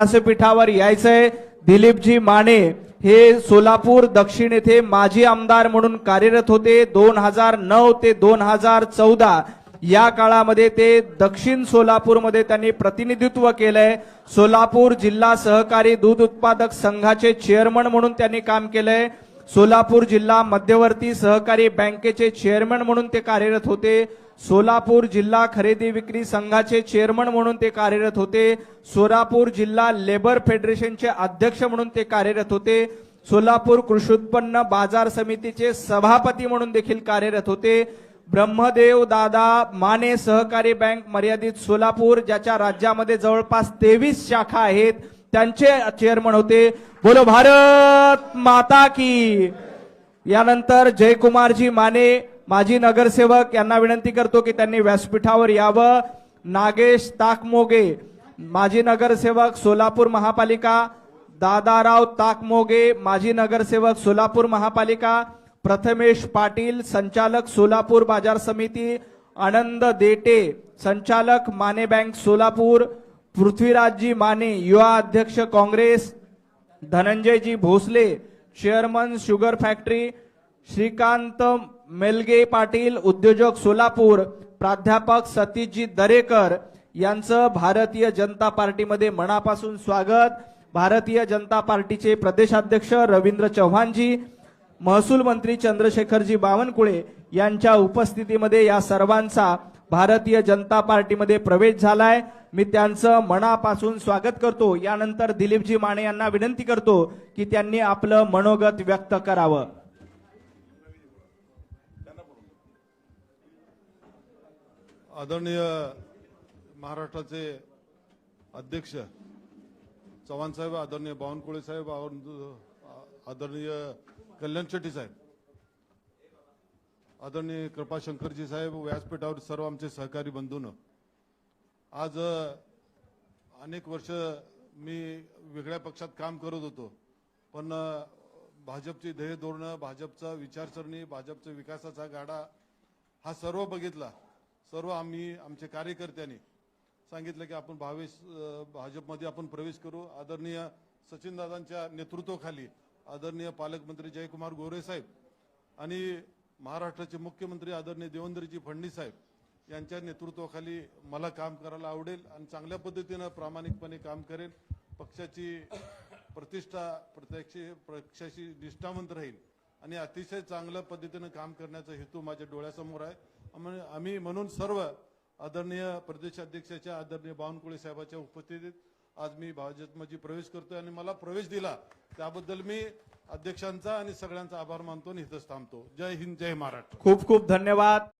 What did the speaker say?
व्यासपीठावर यायचंय. दिलीपजी माने हे सोलापूर दक्षिण येथे माजी आमदार म्हणून कार्यरत होते. दोन हजार नऊ ते दोन हजार चौदा या काळामध्ये ते दक्षिण सोलापूरमध्ये त्यांनी प्रतिनिधित्व केलंय. सोलापूर जिल्हा सहकारी दूध उत्पादक संघाचे चेअरमन म्हणून त्यांनी काम केलंय. सोलापूर जिल्हा मध्यवर्ती सहकारी बँकेचे चेअरमन म्हणून ते कार्यरत होते. सोलापूर जिल्हा खरेदी विक्री संघाचे चेअरमन म्हणून ते कार्यरत होते. सोलापूर जिल्हा लेबर फेडरेशनचे अध्यक्ष म्हणून ते कार्यरत होते. सोलापूर कृषी उत्पन्न बाजार समितीचे सभापती म्हणून देखील कार्यरत होते. ब्रह्मदेव दादा माने सहकारी बँक मर्यादित सोलापूर ज्याच्या राज्यामध्ये जवळपास तेवीस शाखा आहेत. त्यांचे चेअरमन होते. बोलो भारत माता की. यानंतर जयकुमारजी माने माजी नगरसेवक यांना विनंती करतो की त्यांनी व्यासपीठावर यावं. नागेश ताकमोगे माजी नगरसेवक सोलापूर महापालिका. दादाराव ताकमोगे माजी नगरसेवक सोलापूर महापालिका. प्रथमेश पाटील संचालक सोलापूर बाजार समिती. आनंद देटे संचालक माने बँक सोलापूर. पृथ्वीराजजी माने युवा अध्यक्ष Congress धनंजयजी Bhosale chairman sugar factory Shrikant Melge Patil उद्योजक सोलापूर प्राध्यापक सतीशजी दरेकर यांचं भारतीय जनता पार्टीमध्ये मनापासून स्वागत. भारतीय जनता पार्टीचे प्रदेशाध्यक्ष रवींद्र चव्हाणजी महसूल मंत्री चंद्रशेखरजी बावनकुळे यांच्या उपस्थितीमध्ये या सर्वांचा भारतीय जनता पार्टीमध्ये प्रवेश झालाय. मी त्यांचं मनापासून स्वागत करतो. यानंतर दिलीपजी माने यांना विनंती करतो की त्यांनी आपलं मनोगत व्यक्त करावं. आदरणीय महाराष्ट्राचे अध्यक्ष चव्हाण साहेब आदरणीय बावनकुळे साहेब आदरणीय कल्याण शेट्टी साहेब आदरणीय कृपाशंकरजी साहेब व्यासपीठावर सर्व आमचे सहकारी बंधून आज अनेक वर्ष मी वेगळ्या पक्षात काम करत होतो. पण भाजपची ध्येय धोरणं भाजपचा विचारसरणी भाजपचा विकासाचा गाडा हा सर्व बघितला. सर्व आम्ही आमच्या कार्यकर्त्यांनी सांगितलं की आपण भावेश भाजपमध्ये आपण प्रवेश करू. आदरणीय सचिनदादांच्या नेतृत्वाखाली आदरणीय पालकमंत्री जयकुमार गोरे साहेब आणि महाराष्ट्राचे मुख्यमंत्री आदरणीय देवेंद्रजी फडणवीस साहेब यांच्या नेतृत्वाखाली मला काम करायला आवडेल आणि चांगल्या पद्धतीनं प्रामाणिकपणे काम करेल. पक्षाची प्रतिष्ठा प्रत्यक्ष पक्षाशी निष्ठावंत राहील आणि अतिशय चांगल्या पद्धतीनं काम करण्याचा हेतू माझ्या डोळ्यासमोर आहे. आम्ही- आम्ही म्हणून सर्व आदरणीय प्रदेशाध्यक्षाच्या आदरणीय बावनकुळे साहेबाच्या उपस्थितीत आज मी भाजपमध्ये प्रवेश करतोय आणि मला प्रवेश दिला. त्याबद्दल मी अध्यक्षांचा आणि सगळ्यांचा आभार मानतो आणि इथंच थांबतो. जय हिंद जय महाराष्ट्र. खूप खूप धन्यवाद.